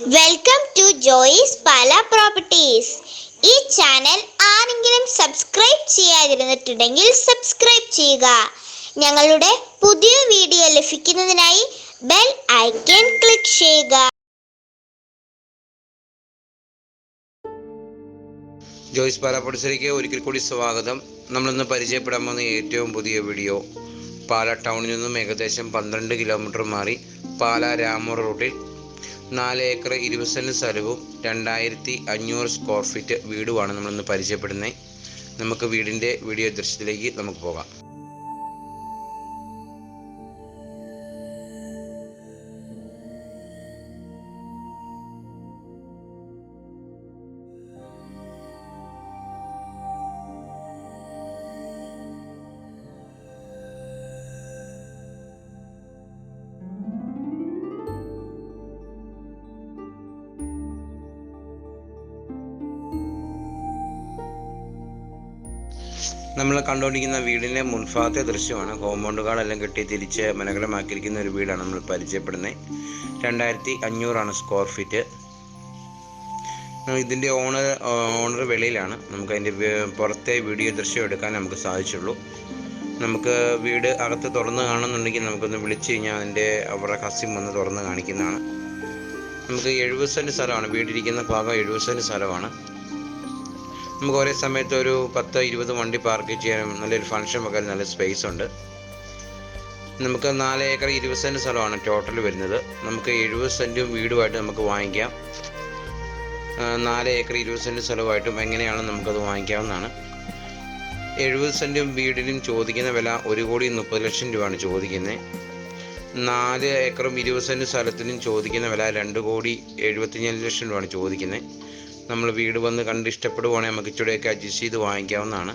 Welcome to Joyce Pala properties ഈ channel ആരെങ്കിലും subscribe ചെയ്യാതിരുന്നിട്ടുണ്ടെങ്കിൽ സബ്സ്ക്രൈബ് ചെയ്യുക. ഞങ്ങളുടെ പുതിയ വീഡിയോ ലഭിക്കുന്നതിനായി ബെൽ ഐക്കൺ ക്ലിക്ക് ചെയ്യുക. ജോയിസ് പാല പാലാപ്പൊടിശ്ശേരിക്ക് ഒരിക്കൽ കൂടി സ്വാഗതം. നമ്മളിന്ന് പരിചയപ്പെടാൻ പോകുന്ന ഏറ്റവും പുതിയ വീഡിയോ പാല ടൗണിൽ നിന്നും ഏകദേശം പന്ത്രണ്ട് കിലോമീറ്റർ മാറി പാല രാമൂർ റൂട്ടിൽ നാല് ഏക്കർ ഇരുപത് സെന്റ് സ്ഥലവും രണ്ടായിരത്തി അഞ്ഞൂറ് സ്ക്വയർ ഫീറ്റ് വീടുമാണ് നമ്മളിന്ന് പരിചയപ്പെടുന്നത്. നമുക്ക് വീടിന്റെ വീഡിയോ ദൃശ്യത്തിലേക്ക് നമുക്ക് പോകാം. നമ്മൾ കണ്ടുകൊണ്ടിരിക്കുന്ന വീടിന്റെ മുൻഭാഗത്തെ ദൃശ്യമാണ്. കോമ്പൗണ്ടുകളെല്ലാം കെട്ടി തിരിച്ച് മനോഹരമാക്കിയിരിക്കുന്ന ഒരു വീടാണ് നമ്മൾ പരിചയപ്പെടുന്നത് രണ്ടായിരത്തി അഞ്ഞൂറാണ് സ്ക്വയർ ഫീറ്റ് ഇതിന്റെ ഓണർ ഓണർ വെളിയിലാണ്. നമുക്ക് അതിന്റെ പുറത്തെ വീഡിയോ ദൃശ്യം എടുക്കാൻ നമുക്ക് സാധിച്ചുള്ളൂ. നമുക്ക് വീട് അകത്ത് തുറന്ന് കാണുന്നുണ്ടെങ്കിൽ നമുക്കൊന്ന് വിളിച്ചു കഴിഞ്ഞാൽ അതിന്റെ അവരുടെ കസിൻ വന്ന് തുറന്ന് കാണിക്കുന്നതാണ്. നമുക്ക് എഴുപത് സെന്റ് സ്ഥലമാണ്. വീടിരിക്കുന്ന ഭാഗം എഴുപത് സെന്റ് സ്ഥലമാണ്. നമുക്ക് ഒരേ സമയത്ത് ഒരു പത്ത് ഇരുപത് വണ്ടി പാർക്ക് ചെയ്യാനും നല്ലൊരു ഫംഗ്ഷൻ വെക്കാൻ നല്ല സ്പേസ് ഉണ്ട്. നമുക്ക് നാല് ഏക്കർ ഇരുപത് സെന്റ് സ്ഥലമാണ് ടോട്ടൽ വരുന്നത്. നമുക്ക് എഴുപത് സെന്റും വീടുമായിട്ട് നമുക്ക് വാങ്ങിക്കാം. നാല് ഏക്കർ ഇരുപത് സെന്റ് സ്ഥലമായിട്ടും എങ്ങനെയാണ് നമുക്കത് വാങ്ങിക്കാവുന്നതാണ്. എഴുപത് സെന്റും വീടിനും ചോദിക്കുന്ന വില ഒരു കോടി മുപ്പത് ലക്ഷം രൂപയാണ് ചോദിക്കുന്നത് നാല് ഏക്കറും ഇരുപത് സെന്റ് സ്ഥലത്തിനും ചോദിക്കുന്ന വില രണ്ട് കോടി എഴുപത്തിയഞ്ച് ലക്ഷം രൂപയാണ് ചോദിക്കുന്നത് നമ്മൾ വീട് വന്ന് കണ്ട് ഇഷ്ടപ്പെടുവാണെങ്കിൽ നമുക്ക് ഇച്ചിരിയൊക്കെ അഡ്ജസ്റ്റ് ചെയ്ത് വാങ്ങിക്കാവുന്നതാണ്.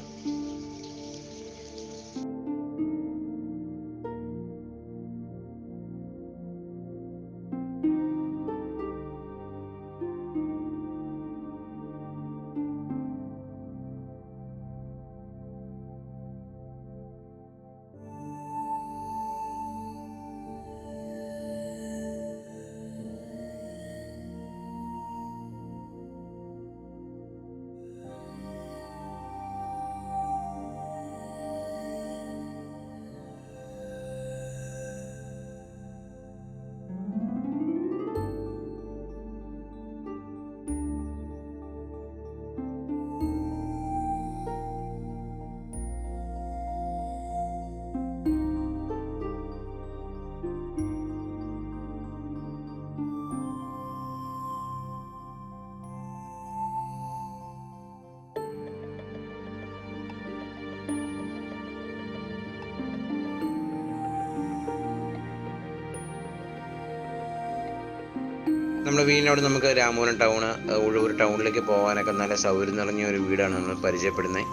നമ്മുടെ വീടിനോട് നമുക്ക് രാമപുരം ടൗൺ ഉഴവൂർ ടൗണിലേക്ക് പോകാനൊക്കെ നല്ല സൗകര്യം നിറഞ്ഞ ഒരു വീടാണ് നമ്മൾ പരിചയപ്പെടുന്നത്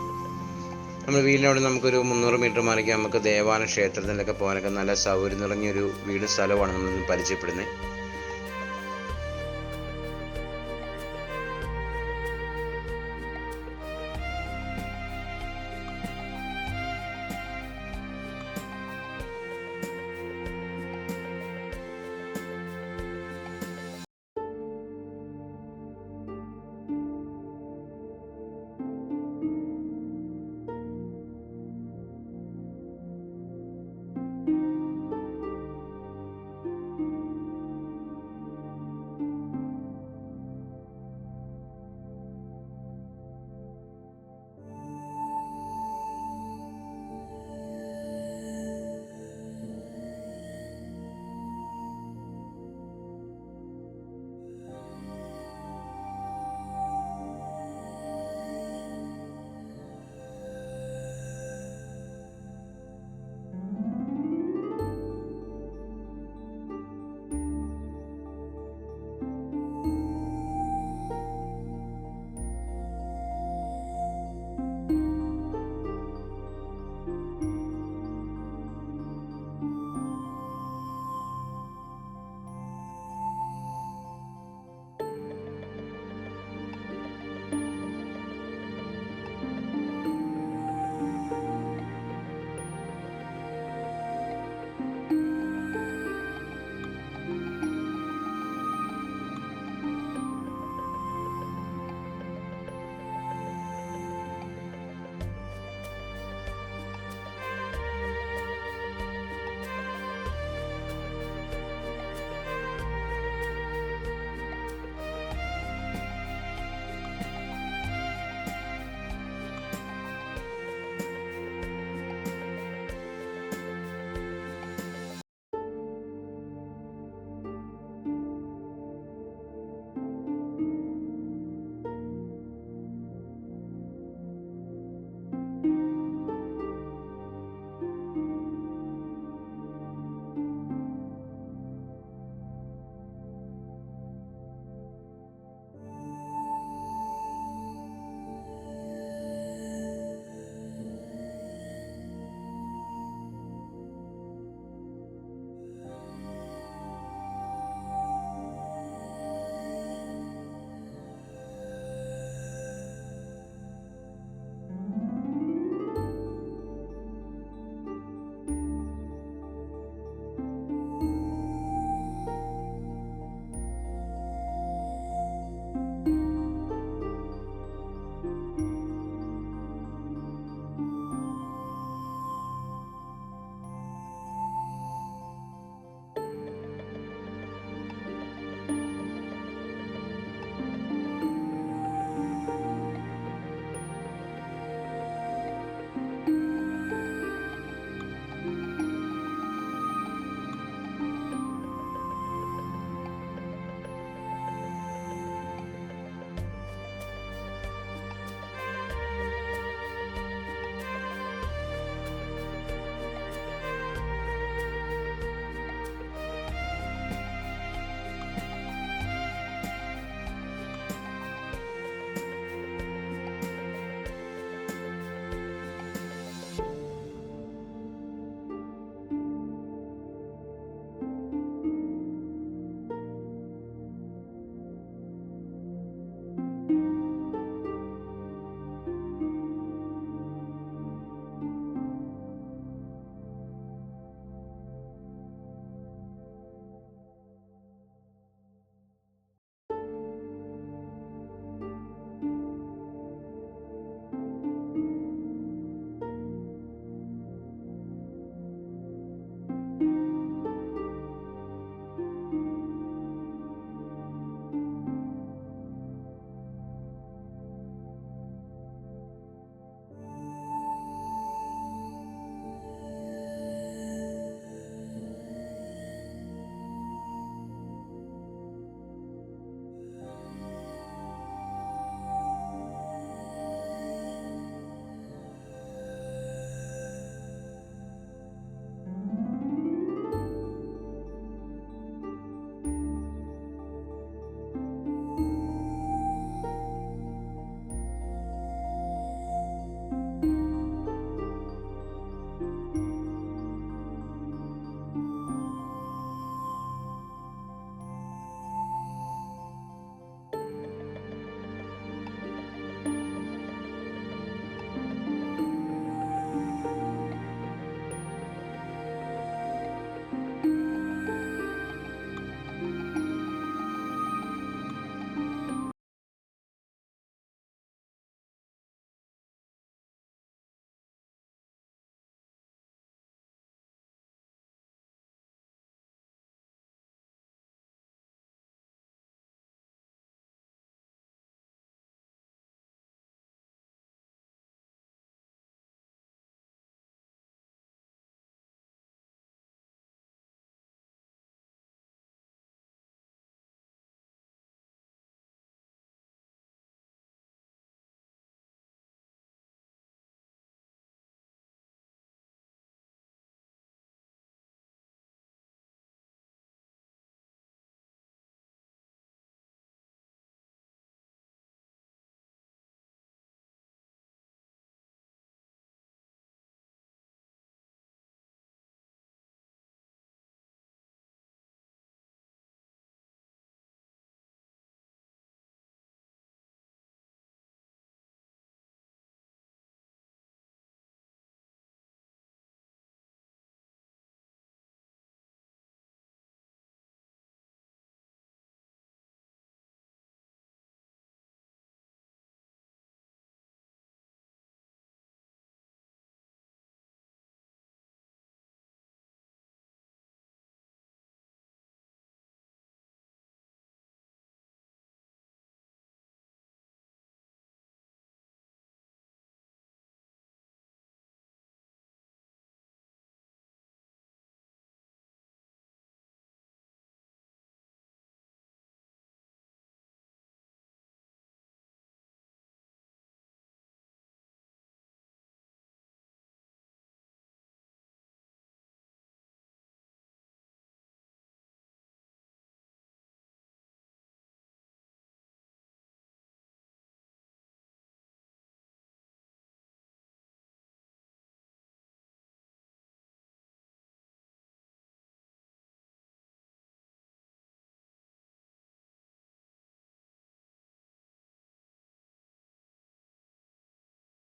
നമ്മുടെ വീടിനോട് നമുക്കൊരു മുന്നൂറ് മീറ്റർ മാറിക്ക് നമുക്ക് ദേവാലയ ക്ഷേത്രത്തിലൊക്കെ പോകാനൊക്കെ നല്ല സൗകര്യം നിറഞ്ഞൊരു വീട് സ്ഥലമാണ് നമ്മൾ പരിചയപ്പെടുന്നത്